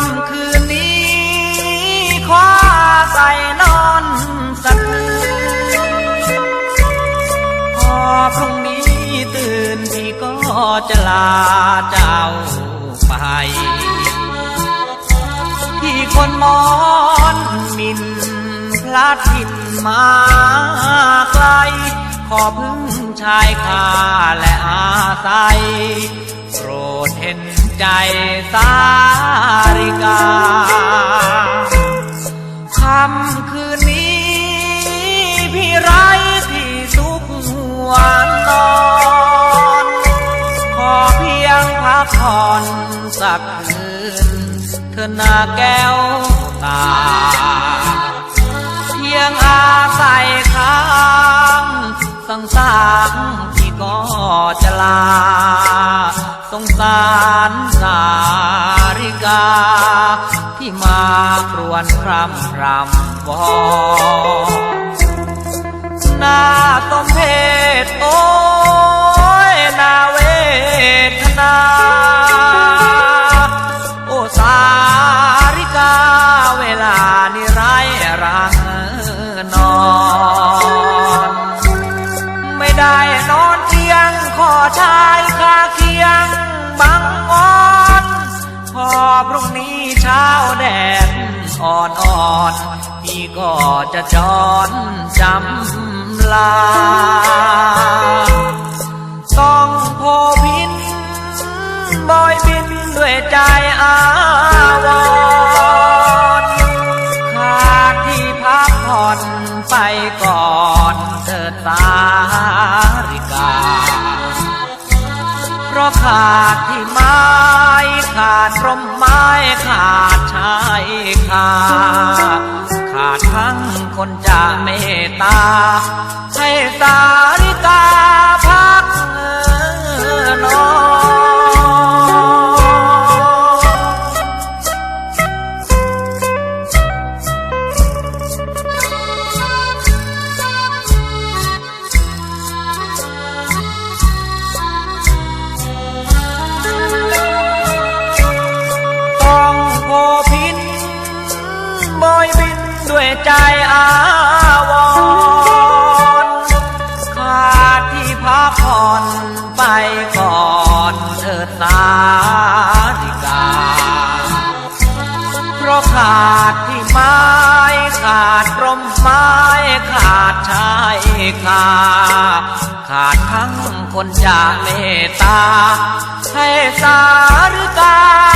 ำคืนนี้ขอใส่นอนสักคืนพอพรุ่งนี้ตื่นพี่ก็จะลาเจ้าไปที่คนมอนมินพลาดทินมาไกล ขอพึ่งชายคาและอาศัยโปรดเห็น ใจสาริกาคำคืนนี้พี่ไรที่สุขหัวนอนขอเพียงพักผ่อนสักคืนเธอหน้าแก้วตา เพียงอาศัยค้างสังสาร สารสาริกา ที่มาครวนครำรำวอนน่าสมเพศโอ้ยนาเวทนา ก็จะจอนจำลา ต้องโพพินบอยบินด้วยใจอาวรขาดที่พักผ่อนไปก่อนเถิดสาริกา เพราะขาดที่ไม้ขาดร่มไม้ขาดชายคาขาด คนจะเมตตา ให้สาริกาพักนอน ด้วยใจอาวรณ์ขาดที่พักผ่อนไปก่อนเถิดสาริกา เพราะขาดที่ไม้ขาดร่มไม้ขาดชายคาขาดทั้งคนจะเมตตาให้สาริกา